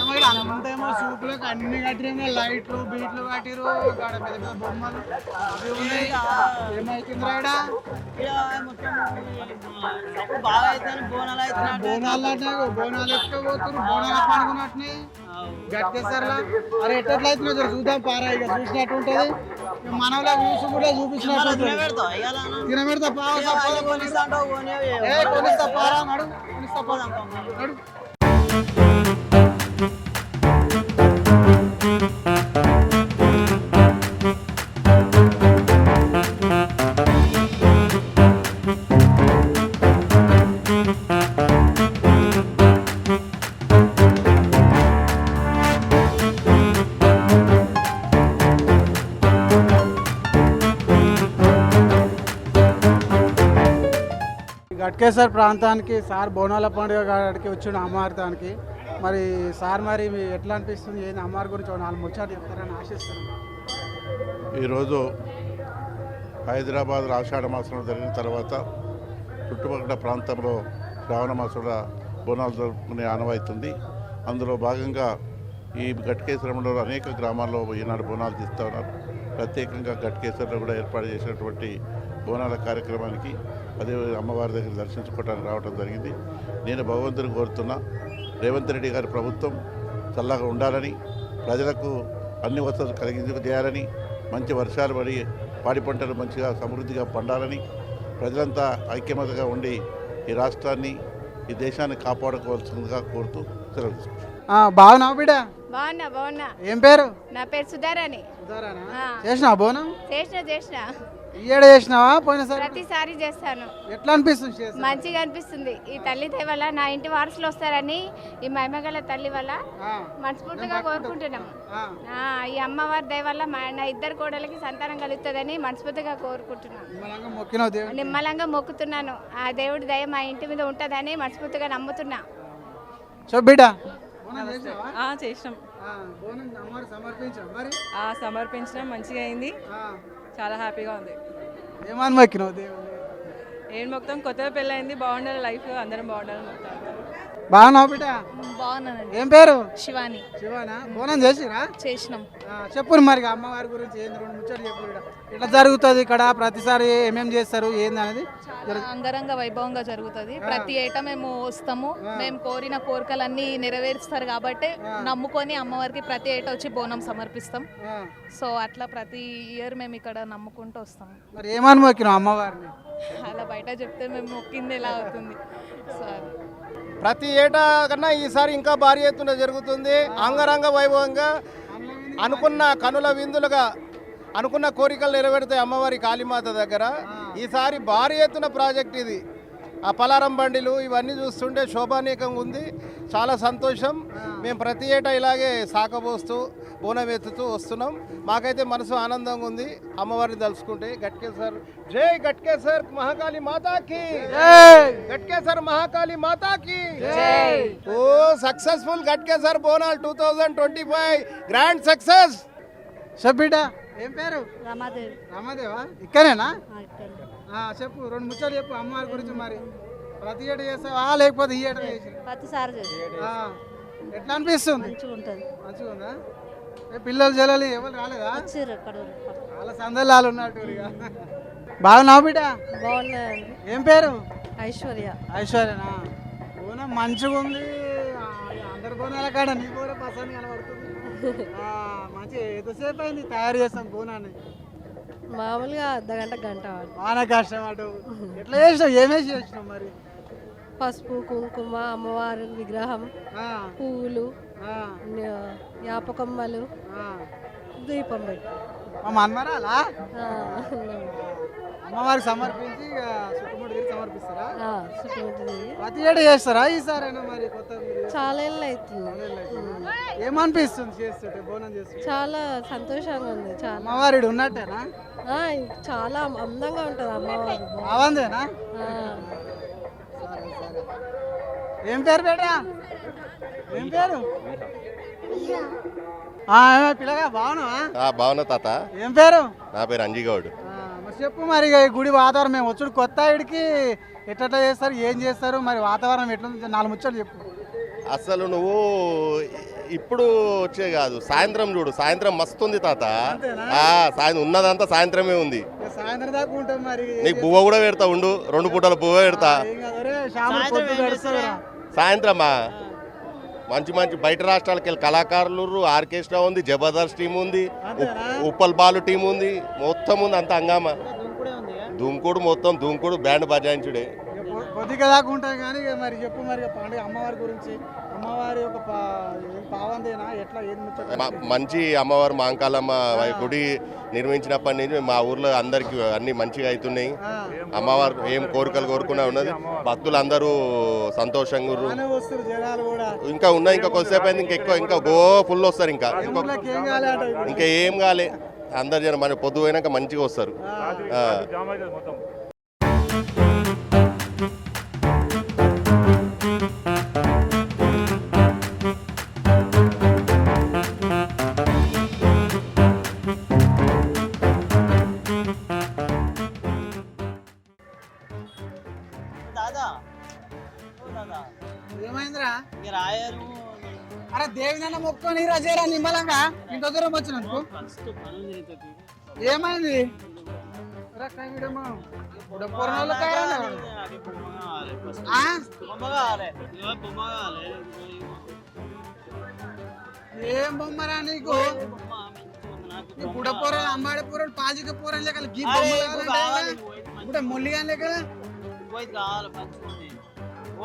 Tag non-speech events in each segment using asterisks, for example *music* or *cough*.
మరి అంతేమో సూపులకు అన్ని కట్టిరేమో లైట్లు బీట్లు కట్టిరు ఇక్కడ పెద్ద పెద్ద బొమ్మలు అవి ఉన్నాయి. ఏమైతుంది బాగా అవుతుంది బోనాలు బోనాలు అంటే బోనాలు పండుకున్నట్టుని గట్టేసారులా అరే ఎట్లా అవుతున్నా జర చూద్దాం పారా ఇక చూసినట్టు ఉంటది. మనలో చూసి కూడా చూపించినట్టు తినబెడతా కొనిస్తా పారా నడు కొనిస్తా పారా నడు గట్కేశ్వర్ ప్రాంతానికి సార్ బోనాల పండుగ కాడికి వచ్చిన అమ్మవారితానికి. మరి సార్ మరి ఎట్లా అనిపిస్తుంది? ఏంది అమ్మవారి గురించి నాలుగు ముచ్చాలు చెప్తారని ఆశిస్తున్నాను ఈరోజు హైదరాబాద్ ఆషాఢ మాసంలో జరిగిన తర్వాత చుట్టుపక్కల ప్రాంతంలో శ్రావణ మాసంలో బోనాలు జరుపుకునే ఆనవాయితుంది. అందులో భాగంగా ఈ గట్కేశ్వరంలో అనేక గ్రామాల్లో ఈనాడు బోనాలు తీస్తూ ఉన్నారు. ప్రత్యేకంగా ఘట్కేశ్వరంలో కూడా ఏర్పాటు చేసినటువంటి బోనాల కార్యక్రమానికి అదే అమ్మవారి దగ్గర దర్శించుకోవడానికి రావడం జరిగింది. నేను భగవంతుని కోరుతున్నా రేవంత్ రెడ్డి గారి ప్రభుత్వం చల్లగా ఉండాలని ప్రజలకు అన్ని వసతులు కలిగించి చేయాలని మంచి వర్షాలు పడి పాడి పంటలు మంచిగా సమృద్ధిగా పండాలని ప్రజలంతా ఐక్యమతగా ఉండి ఈ రాష్ట్రాన్ని ఈ దేశాన్ని కాపాడుకోవాల్సిందిగా కోరుతూ సెలవు తీసుకుంటాను బాగున్నావు బిడ్డ? బాగున్నా బాగున్నా. ఏం పేరు? నా పేరు సుధారాణి. సుధారానా ఆ. చేసినావా బోనం? చేసిన చేసిన. ఈడ చేసినావా? పోయినసారి? ప్రతిసారి చేస్తాను. ఎట్లా అనిపిస్తుంది చేస్తే? మంచిగా అనిపిస్తుంది. ఈ తల్లి దయ వల్ల నా ఇంటి వారసులు వస్తారని ఈ మహిమగల తల్లి వల్ల ఆ, మనస్ఫూర్తిగా కోరుకుంటున్నాం. ఆ. ఆ, ఈ అమ్మవారి దయ వల్ల మా నా ఇద్దరు కోడలకి సంతానం కలుగుతుందని మనస్ఫూర్తిగా కోరుకుంటున్నాను నిమ్మలంగా మొక్కినావు దేవుడు నిమ్మలంగా మొక్కుతున్నాను. ఆ దేవుడి దయ మా ఇంటి మీద ఉంటుందని మనస్ఫూర్తిగా నమ్ముతున్నా. సో బిడ్డ. బోనం చేసినావా? ఆ, చేసినాం. ఆ, బోనం అమ్మవారికి సమర్పించావు మరి? ఆ, సమర్పించడం మంచిగా అయింది. ఆ, చాలా హ్యాపీగా ఉంది. ఏమని మొక్కినావు దేవుడు ఏం మొత్తం కొత్తగా పెళ్ళయింది బాగుండాలి లైఫ్ అందరం బాగుండాలని మొత్తం బాగున్నావు బిడ్డ? బాగున్నానండి. ఏం పేరు? శివాని. శివానా? బోనం చేసిరా? చేసినాం. ఆ, చెప్పు మరి అమ్మవారి గురించి ఏంది? రెండు ముచ్చట్లు చెప్పు ఎట్లా జరుగుతుంది ఇక్కడ? ప్రతిసారి ఏమేం చేస్తారు? ఏంది అనేది? చాలా అంగరంగ వైభవంగా జరుగుతుంది. ప్రతి ఏటా మేము వస్తాము. మేము కోరిన కోరికలన్నీ నెరవేరుస్తారు కాబట్టి నమ్ముకొని అమ్మవారికి ప్రతి ఏటా వచ్చి బోనం సమర్పిస్తాం. సో అట్లా ప్రతి ఇయర్ మేము ఇక్కడ నమ్ముకుంటూ వస్తాం. మరి ఏమని మొక్కినావు అమ్మవారిని? అలా బయట చెప్తే మేము మొక్కింది ఎలా అవుతుంది. సో ప్రతి ఏటా కన్నా ఈసారి ఇంకా భారీ ఎత్తున జరుగుతుంది. అంగరంగ వైభవంగా అనుకున్న కనుల విందులుగా అనుకున్న కోరికలు నెరవేరుతాయి అమ్మవారి కాళీమాత దగ్గర. ఈసారి భారీ ఎత్తున ప్రాజెక్ట్ ఇది. ఆ పలారం బండిలు ఇవన్నీ చూస్తుంటే శోభానీకంగా ఉంది. చాలా సంతోషం. మేము ప్రతి ఏటా ఇలాగే సాకబోస్తూ బోనం ఎత్తుతూ వస్తున్నాం. మాకైతే మనసు ఆనందంగా ఉంది. అమ్మవారిని తలుచుకుంటే గట్కేసర్ జై గట్కేసర్ మహాకాళి మాతాకి. గట్కేసర్ మహాకాళి మాతాకి. ఓ successful Ghatkesar Bonal two thousand twenty five. Grand success. చెప్పు బిడ్డ ఏం పేరు? రమాదేవి. రామాదేవా? ఇక్కడేనా? ఆ, చెప్పు రెండు ముచ్చట్లు చెప్పు అమ్మవారి గురించి మరి. ప్రతి ఏట చేస్తావా లేకపోతే ఈ చేసి ప్రతిసారి ఎట్లా అనిపిస్తుంది? మంచిగా ఉంటుంది మంచిగా ఉందా ఏ పిల్లలు జల్లలు ఎవరు రాలేదా? వచ్చారు ఇక్కడ వాళ్ళ సందర్లాలు ఉన్నట్టు ఇక. బాగున్నావు బిడ్డ? బాగున్నాయండి ఏం పేరు? ఐశ్వర్య. ఐశ్వర్యనా? బోనం మంచిగా ఉంది. అందరి బోనాల కాడ నీ బోన పసంది కనబడుతుంది. ఆ, మంచి ఎంతసేపు అయింది తయారు చేస్తాం బోనాన్ని? మామూలుగా అర్ధ గంట గంట బాగా కష్టం అటు. ఎట్లా చేసినావు? ఏమేసి చేసినావు మరి? పసుపు కుంకుమ అమ్మవారి విగ్రహం పువ్వులు యాపకమ్మలు. దీపం పెట్టి. అమ్మవారికి సమర్పించి ఇక చుట్టుముట్టు సమర్పిస్తారా? ప్రతి ఏడు చేస్తారా ఈసారైనా మరి కొత్త చాలా ఏళ్ళు అవుతుంది? ఏమనిపిస్తుంది చేస్తుంటే బోనం చేస్తుంటే? చాలా సంతోషంగా ఉంది చాలా. అమ్మవారి ఉన్నట్టేనా చాలా అందంగా ఉంటుంది అమ్మవారు. బాగుందేనా ఏం పేరు బేటా? ఏం పేరు? పిల్లగా బాగున్నావా? బాగున్నా తాత. ఏం పేరు? నా పేరు అంజిగౌడ్. చెప్పు మరి గుడి వాతావరణం మేము వచ్చుడు కొత్త ఇడికి ఎట్లా చేస్తారు ఏం చేస్తారు మరి వాతావరణం ఎట్లుంది నాలుగు ముచ్చట్లు చెప్పు. అసలు నువ్వు ఇప్పుడు వచ్చే కాదు సాయంత్రం చూడు సాయంత్రం మస్తు ఉంది తాత. సాయంత్రం ఉన్నదంతా సాయంత్రమే ఉంది. సాయంత్రం దాకా ఉంటాం మరి. నీకు బువ్వ కూడా పెడతా ఉండు. రెండు పూటల బువ్వ పెడతా. సాయంత్రమా? మంచి మంచి బయట రాష్ట్రాలకు వెళ్ళి కళాకారులు ఆర్కెస్ట్రా ఉంది జబర్దస్త్ టీం ఉంది ఉప్- ఉప్పల్ బాలు టీం ఉంది మొత్తం ఉంది అంత హంగామా? దుంకుడే మొత్తం దుంకుడు బ్యాండ్ బజాయించుడే. కొద్దిగా దాకా ఉంటాయి కానీ మరి చెప్పు మరి పండుగ అమ్మవారి గురించి. అమ్మవారి ఒక పావందేనా ఎట్లా ఏది మంచి అమ్మవారు మాంకాలమ్మ గుడి నిర్మించినప్పటి నుంచి మా ఊర్లో అందరికి అన్ని మంచిగా అవుతున్నాయి అమ్మవారు ఏం కోరికలు కోరుకున్నా ఉన్నది. భక్తులు అందరూ సంతోషంగా ఇంకా ఉన్నాయి ఇంకా కొద్దిసేపు అయింది ఇంకా ఎక్కువ ఇంకా గో ఫుల్ వస్తారు ఇంకా. ఇంకా ఏం కాలే అందరు జనం మన పొద్దు పోయినాక మంచిగా వస్తారు. దాదా ఏమైందిరా? ఇక రాయరు. అరే దేవినన్న మొక్కుని రజేరా నిమ్మలంగా ఇంత దూరం వచ్చినందుకు ఏమైంది? ఏం బొమ్మరా నీకు? బొమ్మ? మంచిగా ఉంది నాకు ఈ బొమ్మ బుడ పొర అంబాడి పొరలు పాజిక పొరలు లెక్క గీ అరే, బొమ్మ ఇప్పుడు కావాలంటే కావాలి, ఇంకా? నువ్వు అయితే మంచిగా ఇప్పుడు మొల్లిగా లెక్క పోయి. కావాలి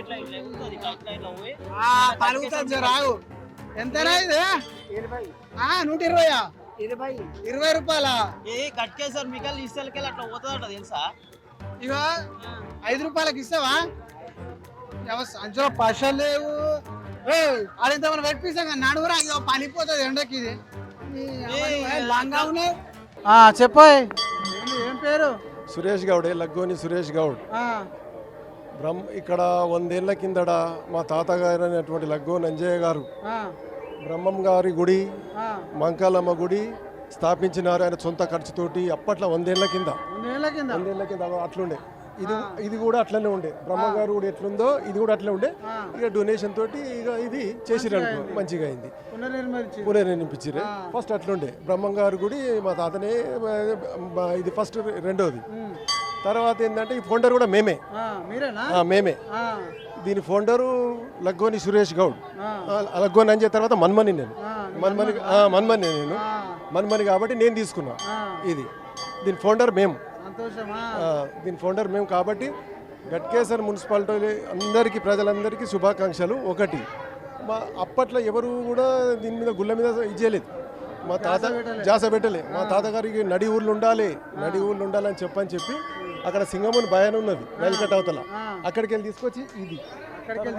ఇట్లా ఇట్లా పోయి ఎంతనా ఇది? ఆ, నూట ఇరవయా? ఇరవై. ఇరవై రూపాయల? ఏ కట్కేసారు మిగతా ఇస్తలకెళ్ళి అట్లా పోతుందట తెలుసా? ఇగో ఐదు రూపాయలకి ఇస్తావా? ఎవ- సంచులో పైసలు లేవు. అడింత మనం పెట్టిస్తాం కానీ నడువురా ఇగో పనిపోతుంది ఎండకి ఇది. లాంగా ఉన్నాయి? చెప్పోయ్ ఏం పేరు? సురేష్ గౌడే లగ్గోని సురేష్ గౌడ్. బ్రహ్మ ఇక్కడ వందేళ్ళ కిందట మా తాతగారు అయినటువంటి లగ్గోని అంజయ్య గారు బ్రహ్మం గారి గుడి. మంకాలమ్మ గుడి స్థాపించినారు ఆయన సొంత ఖర్చుతోటి అప్పట్లో వందేళ్ళ కింద. వందేళ్ళ కింద. వందేళ్ళ కింద అట్లుండే. ఇది ఇది కూడా అట్లనే ఉండే. బ్రహ్మగారు కూడా ఎట్లుందో ఇది కూడా అట్లే ఉండే. ఇక డొనేషన్ తోటి ఇక ఇది చేసిరనుకో మంచిగా అయింది. పునర్నిర్మించి పునర్నిర్మించారు ఫస్ట్ అట్లుండే బ్రహ్మంగారు గుడి మా తాతనే ఇది ఫస్ట్ రెండోది. తర్వాత ఏంటంటే ఈ ఫౌండర్ కూడా మేమే. మేమే. దీని ఫౌండరు లగ్గోని సురేష్ గౌడ్. లగ్గోని అంజే తర్వాత మన్మని నేను. మన్మని మన్మని. నేను. మన్మని కాబట్టి నేను తీసుకున్నా. ఇది. దీని ఫౌండర్ మేము దీని ఫౌండర్ మేము కాబట్టి గట్కేసర్ మున్సిపాలిటీ అందరికీ ప్రజలందరికీ శుభాకాంక్షలు. ఒకటి మా అప్పట్లో ఎవరు కూడా దీని మీద గుళ్ళ మీద ఇది చేయలేదు. మా తాత జాస పెట్టలే. మా తాతగారికి నడి ఊర్లు ఉండాలి నడి ఊర్లు ఉండాలని చెప్పని చెప్పి అక్కడ సింగముని భయాన ఉన్నది రైలుకట్ట అవతల అక్కడికి వెళ్ళి తీసుకొచ్చి ఇది.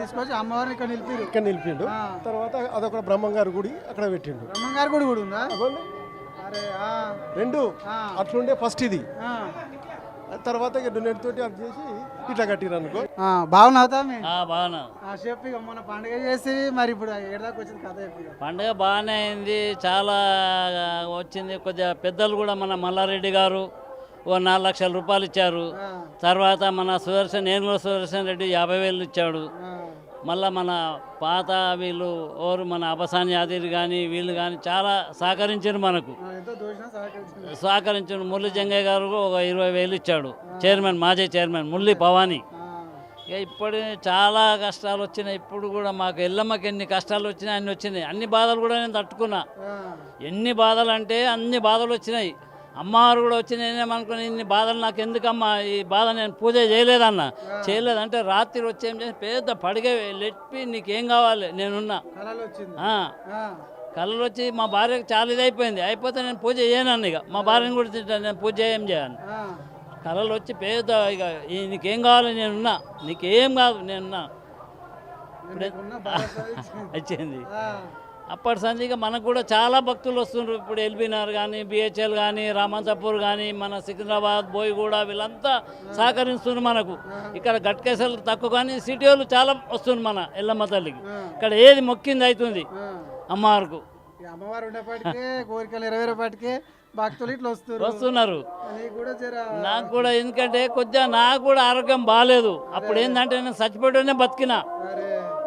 తీసుకొచ్చి అమ్మవారిని ఇక్కడ నిలిపిరు. ఇక్కడ నిలిపిండు. తర్వాత అదొక బ్రహ్మంగారి గుడి అక్కడ పెట్టిండు. బ్రహ్మంగారు గుడి కూడా ఉందా? రెండు. ఆ. అట్లుండే ఫస్ట్ ఇది. తర్వాత ఇక డొనేట్ తోటి అది చేసి ఇట్లా కట్టిరు అనుకో. బాగున్నా. ఆ చెప్పు మొన్న పండుగ చేసి మరి ఇప్పుడు ఏడాదికి వచ్చింది కథ. పండుగ బాగానే అయింది. చాలా వచ్చింది. కొద్దిగా పెద్దలు కూడా మన మల్లారెడ్డి గారు ఓ నాలుగు లక్షల రూపాయలు ఇచ్చారు. ఆ, తర్వాత మన సుదర్శన్ నేను సుదర్శన్ రెడ్డి యాభై వేలు ఇచ్చాడు. మళ్ళా మన పాత వీళ్ళు ఓరు మన అబసాని యాదగిరి కానీ వీళ్ళు కానీ చాలా సహకరించారు మనకు. సహకరించిన మురళి జంగయ్య గారు ఒక ఇరవై వేలు ఇచ్చాడు. చైర్మన్ మాజీ చైర్మన్ మురళి భవానీ ఇక ఇప్పుడు చాలా కష్టాలు వచ్చినాయి. ఇప్పుడు కూడా మాకు ఎల్లమ్మకి ఎన్ని కష్టాలు వచ్చినాయి అన్ని వచ్చినాయి. అన్ని బాధలు కూడా నేను తట్టుకున్నా. ఎన్ని బాధలు అంటే అన్ని బాధలు వచ్చినాయి. అమ్మవారు కూడా వచ్చి నేనేమనుకుని ఇన్ని బాధలు నాకు ఎందుకమ్మా? ఈ బాధ నేను పూజ చేయలేదన్న. చేయలేదంటే రాత్రి వచ్చి ఏం చేసి పెద్ద పడిగ లెప్పి నీకేం కావాలి? నేనున్నా. కళ్ళు వచ్చి మా భార్యకు చాలా ఇది అయిపోయింది. అయిపోతే నేను పూజ చేయను ఇక. మా భార్యను కూడా తింటాను నేను పూజ ఏం చేయను. కళలు వచ్చి పెద్ద ఇక నీకేం కావాలి? నేనున్నా. నీకేం కాదు? నేనున్నా. వచ్చింది *laughs* అప్పటి సందిగా మనకు కూడా చాలా భక్తులు వస్తుండ్రు. ఇప్పుడు ఎల్బీనార్ కానీ బిహెచ్ఎల్ కానీ రామంతపూర్ కానీ మన సికింద్రాబాద్ బోయిగూడ వీళ్ళంతా సహకరిస్తున్నారు మనకు. ఇక్కడ గట్కేసలు తక్కువ కానీ సిటీ వాళ్ళు చాలా వస్తుంది మన ఎల్లమ్మ తల్లికి. ఇక్కడ ఏది మొక్కింది అవుతుంది. అమ్మవారికి. అమ్మవారు ఉండేపాటికే కోరికలు నెరవేరేపాటికే భక్తులు ఇట్లా వస్తున్నారు. నీకు కూడా ఎందుకంటే కొద్దిగా నాకు కూడా ఆరోగ్యం బాగాలేదు అప్పుడు ఏంటంటే నేను చచ్చిపోవడమే బతికినా.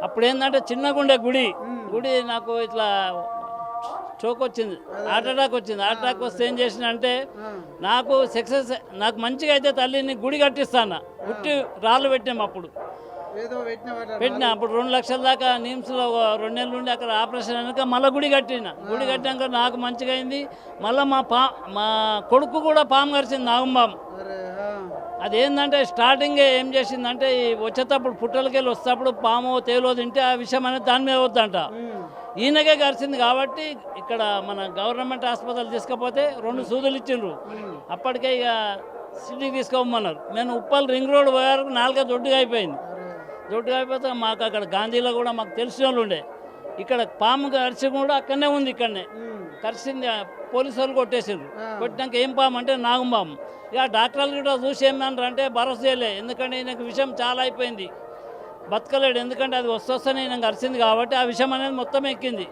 అప్పుడు ఏంటంటే చిన్నగుండే గుడి గుడి నాకు ఇట్లా చోక్ వచ్చింది. హార్ట్ అటాక్ వచ్చింది. హార్ట్ అటాక్ వస్తే ఏం చేసిన అంటే నాకు సక్సెస్ నాకు మంచిగా అయితే తల్లిని గుడి కట్టిస్తాను ఉట్టి రాళ్ళు పెట్టాము అప్పుడు. పెట్టిన అప్పుడు రెండు లక్షల దాకా నిమ్స్లో రెండు నెలల నుండి అక్కడ ఆపరేషన్ అయినాక మళ్ళీ గుడి కట్టిన. గుడి కట్టినాక నాకు మంచిగా అయింది. మళ్ళీ మా పా మా కొడుకు కూడా పాము కరిచింది నాగంబాము. అదేంటంటే స్టార్టింగే ఏం చేసిందంటే ఈ వచ్చేటప్పుడు పుట్టలకెళ్ళి వస్తేప్పుడు పాము తేలో తింటే ఆ విషయం అనేది దాని మీద వద్దంట ఈయనకే కలిసింది కాబట్టి ఇక్కడ మన గవర్నమెంట్ హాస్పిటల్ తీసుకపోతే రెండు సూదులు ఇచ్చిండ్రు. అప్పటికే ఇక సిటీకి తీసుకోమన్నారు నేను ఉప్పల్ రింగ్ రోడ్ పోయారు నాలుగే దొడ్డుగా అయిపోయింది. దొడ్డుగా అయిపోతే మాకు అక్కడ గాంధీలో కూడా మాకు తెలిసిన వాళ్ళు ఉండే. ఇక్కడ పాము కరిచి కూడా అక్కడనే ఉంది ఇక్కడనే. కరిచింది పోలీసు వాళ్ళు కొట్టేసిండ్రు. కొట్టినాక ఏం పాము అంటే నాగం పాము. ఇక డాక్టర్లు కూడా చూసి ఏమన్నారు అంటే భరోసా చేయలే. ఎందుకంటే ఈయనకు విషయం చాలా అయిపోయింది. బతకలేడు. ఎందుకంటే అది వస్తొస్తేనే ఈయన కరిచింది కాబట్టి ఆ విషయం అనేది మొత్తం ఎక్కింది.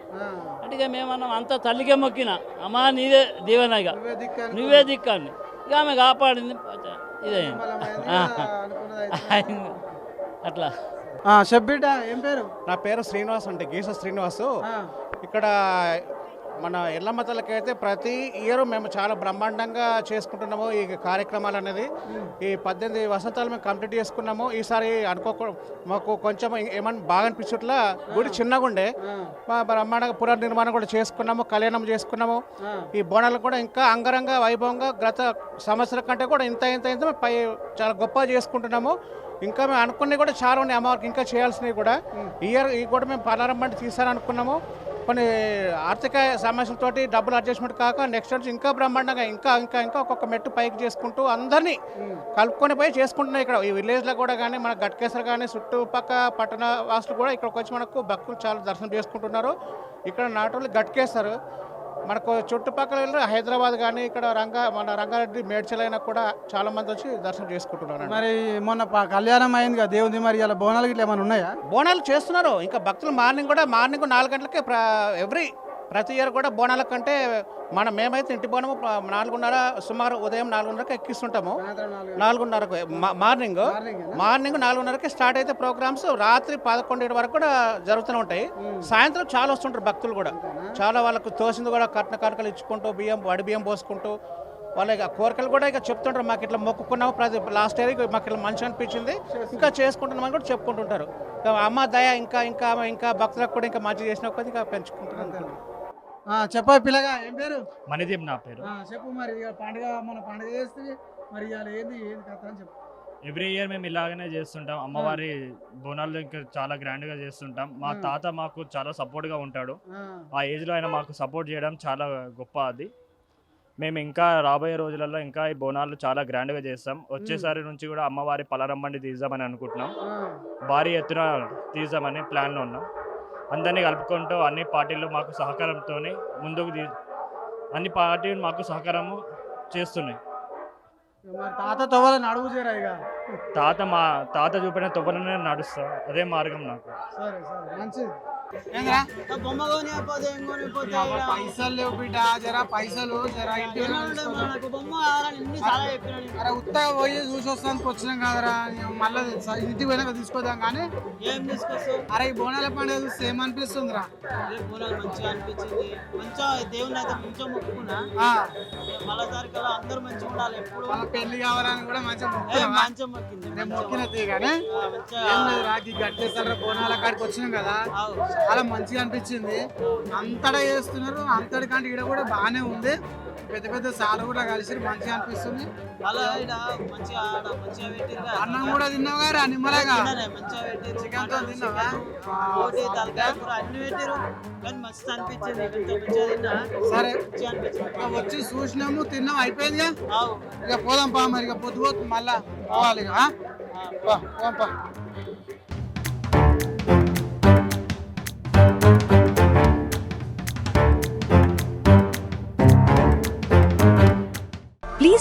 అంటే ఇక మేమన్నాం అంతా తల్లికే మొక్కిన. అమ్మా నీదే దీవెనగా. నువ్వే దిక్కాన్ని ఇక ఆమె కాపాడింది. ఇదే *laughs* బలమైంది కదా, అనుకున్నది అయితే. అట్లా. ఆ, చెప్పిడ్డ ఏం పేరు? నా పేరు శ్రీనివాస్ అంటే గీస శ్రీనివాసు. ఆ, ఇక్కడ మన ఎల్లమ్మ తల్లకి అయితే ప్రతి ఇయర్ మేము చాలా బ్రహ్మాండంగా చేసుకుంటున్నాము ఈ కార్యక్రమాలు అనేది. ఈ పద్దెనిమిది వసంతాలు మేము కంప్లీట్ చేసుకున్నాము. ఈసారి అనుకోక మాకు కొంచెం ఏమన్నా బాగా అనిపించట్లా గుడి చిన్నగా ఉండే. మా బ్రహ్మాండంగా పునర్నిర్మాణం కూడా చేసుకున్నాము కళ్యాణం చేసుకున్నాము. ఈ బోనాలు కూడా ఇంకా అంగరంగ వైభవంగా గత సంవత్సరం కంటే కూడా ఇంత ఇంత ఇంత పై చాలా గొప్పగా చేసుకుంటున్నాము. ఇంకా మేము అనుకున్నవి కూడా చాలా ఉన్నాయి. అమ్మవారికి ఇంకా చేయాల్సినవి కూడా. ఇయర్ ఈ కూడా మేము పలారం బండి తీసారనుకున్నాము. కొన్ని ఆర్థిక సమస్యలతో డబ్బులు అడ్జస్ట్మెంట్ కాక నెక్స్ట్ నుంచి ఇంకా బ్రహ్మాండంగా ఇంకా ఇంకా ఇంకా ఒక్కొక్క మెట్టు పైకి చేసుకుంటూ అందరినీ కలుపుకొని పోయి చేసుకుంటున్నాం ఇక్కడ. ఈ విలేజ్లో కూడా కానీ మన గట్కేశ్వర కానీ చుట్టుపక్క పట్టణ వాసులు కూడా ఇక్కడికి వచ్చి మనకు భక్తులు చాలా దర్శనం చేసుకుంటున్నారు. ఇక్కడ నాటోళ్ళు ఓన్లీ మనకు చుట్టుపక్కల హైదరాబాద్ కానీ ఇక్కడ రంగా మన రంగారెడ్డి మేడ్చల్ అయినా కూడా చాలా మంది వచ్చి దర్శనం చేసుకుంటున్నారు మరి మొన్న కళ్యాణం అయింది కదా దేవుంది మరి ఇలా బోనాలు గిట్ల ఏమైనా ఉన్నాయా? బోనాలు చేస్తున్నారు. ఇంకా భక్తులు మార్నింగ్ కూడా మార్నింగ్ నాలుగు గంటలకి ఎవ్రీ ప్రతి ఇయర్ కూడా బోనాల కంటే మన మేమైతే ఇంటి బోనము ప- నాలుగున్నర సుమారు ఉదయం నాలుగున్నరకు ఎక్కిస్తుంటాము. నాలుగున్నరకు మార్నింగ్. మార్నింగ్ నాలుగున్నరకి స్టార్ట్ అయితే ప్రోగ్రామ్స్ రాత్రి పదకొండు వరకు కూడా జరుగుతూనే ఉంటాయి. సాయంత్రం చాలా వస్తుంటారు భక్తులు కూడా. చాలా వాళ్ళకు తోసింది కూడా కట్న కానుకలు ఇచ్చుకుంటూ బియ్యం వడి బియ్యం పోసుకుంటూ వాళ్ళ కోరికలు కూడా ఇక చెప్తుంటారు. మాకు ఇట్లా మొక్కుకున్నాము ప్రతి లాస్ట్ ఇయర్ మాకు ఇట్లా మంచి అనిపించింది. ఇంకా చేసుకుంటున్నామని కూడా చెప్పుకుంటుంటారు. అమ్మ దయ ఇంకా ఇంకా ఇంకా భక్తులకు కూడా ఇంకా మంచి చేసిన ఇంకా పెంచుకుంటున్నాను చెప్పా పిల్లగా ఏం పేరు? నా పేరు. చెప్పు మరి ఇక పండుగ మన పండుగ చేస్తే మరి ఇవాళ ఏంది ఏంది కథ అని చెప్పు. ఎవ్రీ ఇయర్ మేము ఇలాగనే చేస్తుంటాం. అమ్మవారి బోనాలు ఇంకా చాలా గ్రాండ్గా చేస్తుంటాం. మా. తాత మాకు చాలా సపోర్ట్గా ఉంటాడు. ఆ, ఏజ్లో ఆయన మాకు సపోర్ట్ చేయడం చాలా గొప్ప అది. మేము ఇంకా రాబోయే రోజులలో ఇంకా ఈ బోనాలు చాలా గ్రాండ్గా చేస్తాం. వచ్చేసారి నుంచి కూడా అమ్మవారి పలరమ్మండి తీద్దామని అనుకుంటున్నాం. భారీ ఎత్తున తీద్దామని ప్లాన్లో ఉన్నాం. అందరినీ కలుపుకుంటూ అన్ని పార్టీలు మాకు సహకారంతో ముందుకు అన్ని పార్టీలు మాకు సహకారము చేస్తున్నాయి. తాత ఇక? తాత మా తాత చూపిన తొవ్వలనే నడుస్తా అదే మార్గం నాకు. సరే సరే మంచిది. పైసలు లేవు బిడ్డ జరా పైసలు జరా ఇంటి. అరే ఉత్తగా పోయి చూసి వస్తానికి వచ్చినాం కదరా. మళ్ళీ ఇంటికి పోయినాక తీసుకోదాం కానీ ఏం తీసుకొస్తావు? అరే ఈ బోనాల పండుగ చూస్తే ఏమనిపిస్తుందిరా? బోనాలు మంచిగా అనిపించింది. మంచిగా దేవుని అయితే మంచిగా మొక్కుకున్నా. ఆ, మళ్ళా తారీఖులో అందరూ మంచిగా ఉండాలి ఎప్పుడు. వాళ్ళ పెళ్ళి కావాలని కూడా మంచిగా? మంచిగా మొక్కింది మొక్కిన తీ కానీ ఆ, మంచిగా. ఏం లేదు రాకి గట్టేసారా బోనాల కాడికి వచ్చినాం కదా. చాలా మంచిగా అనిపించింది. అంతటా చేస్తున్నారు. అంతటి కంటే ఇక్కడ కూడా బాగానే ఉంది. పెద్ద పెద్ద సార్లు కూడా కలిసి మంచిగా అనిపిస్తుంది. మంచిగా మంచిగా పెట్టిరుగా అన్నం కూడా తిన్నావు గారా నిమ్మలాగా? మంచిగా చికెన్తో తిన్నావా? రోటి తలకాయ కూర అన్ని పెట్టిరు. కానీ మస్తు అనిపించింది. ఇంత మంచిగా తిన్నా. సరే. వచ్చి చూసినాము తిన్నాం అయిపోయిందిగా. ఇక? పోదాం పా మరి ఇక పొద్దు పోతుంది మళ్ళా పోవాలి ఇక పోదాం పా.